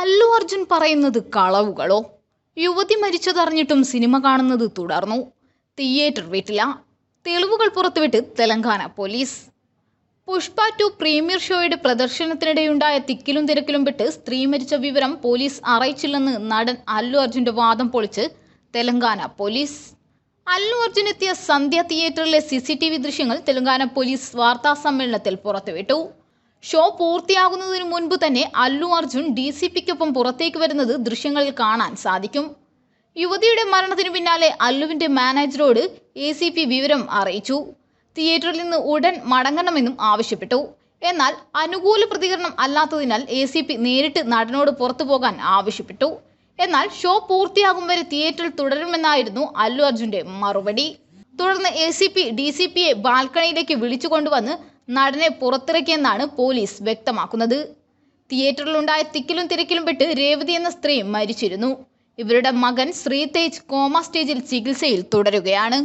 അല്ലു അർജുൻ പറയുന്നത് കളവുകളോ? യുവതി മരിച്ചതറിഞ്ഞിട്ടും സിനിമ കാണുന്നത് തുടർന്നു. തിയേറ്റർ വിട്ടില്ല. തെളിവുകൾ പുറത്തുവിട്ട് Telangana police. Pushpa two premiere ഷോയുടെ പ്രദർശനത്തിനിടെയുണ്ടായ തിക്കിലും തിരക്കിലും പെട്ട് സ്ത്രീ മരിച്ച വിവരം പോലീസ് അറിയിച്ചില്ലെന്ന് നടൻ അല്ലു അർജുന്റെ വാദം പൊളിച്ച് തെലങ്കാന പോലീസ്. അല്ലു അർജുൻ എത്തിയ സന്ധ്യ തിയേറ്ററിലെ സി ദൃശ്യങ്ങൾ തെലങ്കാന പോലീസ് വാർത്താ സമ്മേളനത്തിൽ പുറത്തുവിട്ടു. ഷോ പൂർത്തിയാകുന്നതിനു മുൻപ് തന്നെ അല്ലു അർജുൻ ഡി സി പിക്കൊപ്പം പുറത്തേക്ക് വരുന്നത് ദൃശ്യങ്ങളിൽ കാണാൻ സാധിക്കും. യുവതിയുടെ മരണത്തിന് പിന്നാലെ അല്ലുവിന്റെ മാനേജറോട് എ സി പി വിവരം അറിയിച്ചു. തിയേറ്ററിൽ നിന്ന് ഉടൻ മടങ്ങണമെന്നും ആവശ്യപ്പെട്ടു. എന്നാൽ അനുകൂല പ്രതികരണം അല്ലാത്തതിനാൽ എ സി പി നേരിട്ട് നടനോട് പുറത്തു പോകാൻ ആവശ്യപ്പെട്ടു. എന്നാൽ ഷോ പൂർത്തിയാകും വരെ തിയേറ്ററിൽ തുടരുമെന്നായിരുന്നു അല്ലു അർജുന്റെ മറുപടി. തുടർന്ന് A C P D C പിയെ ബാൽക്കണിയിലേക്ക് വിളിച്ചു കൊണ്ടുവന്ന് നടനെ പുറത്തിറക്കിയെന്നാണ് പോലീസ് വ്യക്തമാക്കുന്നത്. തിയേറ്ററിലുണ്ടായ തിക്കിലും തിരക്കിലും പെട്ട് രേവതി എന്ന സ്ത്രീ മരിച്ചിരുന്നു. ഇവരുടെ മകൻ ശ്രീതേജ് കോമ സ്റ്റേജിൽ ചികിത്സയിൽ തുടരുകയാണ്.